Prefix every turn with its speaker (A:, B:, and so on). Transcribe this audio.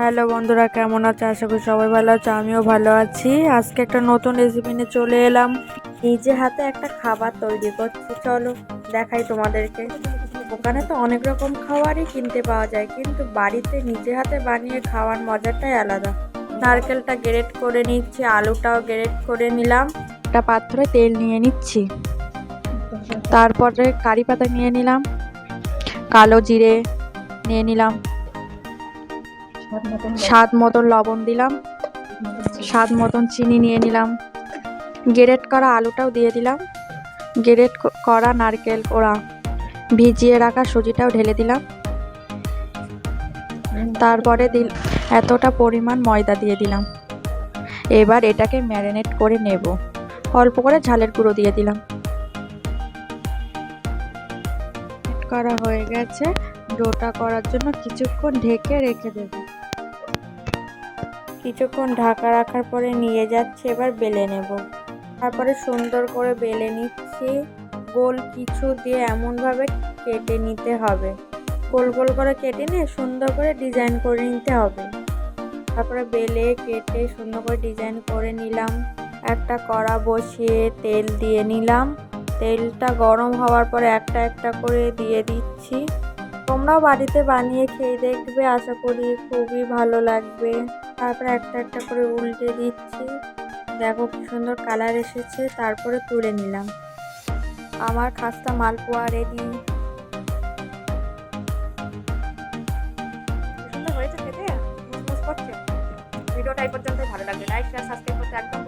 A: Hello বন্ধুরা, কেমন আছে? আশা করি সবাই ভালো আছে, আমিও ভালো আছি। আজকে একটা নতুন রেসিপি নিয়ে চলে এলাম। নিজে হাতে একটা খাবার তৈরি করছি, চলো দেখাই তোমাদেরকে। দোকানে তো অনেক রকম খাবারই কিনতে পাওয়া যায়, কিন্তু বাড়িতে নিজে হাতে বানিয়ে খাওয়ার মজাটাই আলাদা। নারকেলটা গ্রেট করে নিচ্ছি, আলুটাও গ্রেট করে নিলাম। একটা পাত্রে তেল নিয়ে নিচ্ছি। তারপরে কারি পাতা নিয়ে নিলাম। কালো জিরে নিয়ে নিলাম। স্বাদ মতন লবণ দিলাম। স্বাদ মতন চিনি নিয়ে নিলাম। গ্রেট করা আলুটাও দিয়ে দিলাম। গ্রেট করা নারকেল কোড়া ভিজিয়ে রাখা সুজিটাও ঢেলে দিলাম। তারপরে দিল এতটা পরিমাণ ময়দা দিয়ে দিলাম। এবার এটাকে ম্যারিনেট করে নেব। অল্প করে ঝালের গুঁড়ো দিয়ে দিলাম। করা হয়ে গেছে। ডোটা করার জন্য কিছুক্ষণ ঢেকে রেখে দেব। কিছুক্ষণ ঢাকা রাখার পরে নিয়ে যাচ্ছে, এবার বেলে নেব। তারপরে সুন্দর করে বেলে নিচ্ছি। গোল কিছু দিয়ে এমনভাবে কেটে নিতে হবে। গোল গোল করে কেটে নিয়ে সুন্দর করে ডিজাইন করে নিতে হবে। তারপরে বেলে, কেটে সুন্দর করে ডিজাইন করে নিলাম। একটা কড়া বসিয়ে তেল দিয়ে নিলাম। তেলটা গরম হওয়ার পরে একটা একটা করে দিয়ে দিচ্ছি। তোমরাও বাড়িতে বানিয়ে খেয়ে দেখবে, আশা করি খুবই ভালো লাগবে। তারপরে একটা একটা করে উল্টে দিচ্ছি। দেখো কি সুন্দর কালার এসেছে, তারপরে তুলে নিলাম। আমার খাস্তা মালপোয়া রেডি সুন্দর হয়েছে খেতে? ভিডিওটা এই পর্যন্তই, ভালো লাগবে লাইক শেয়ার সাবস্ক্রাইব করতে একদম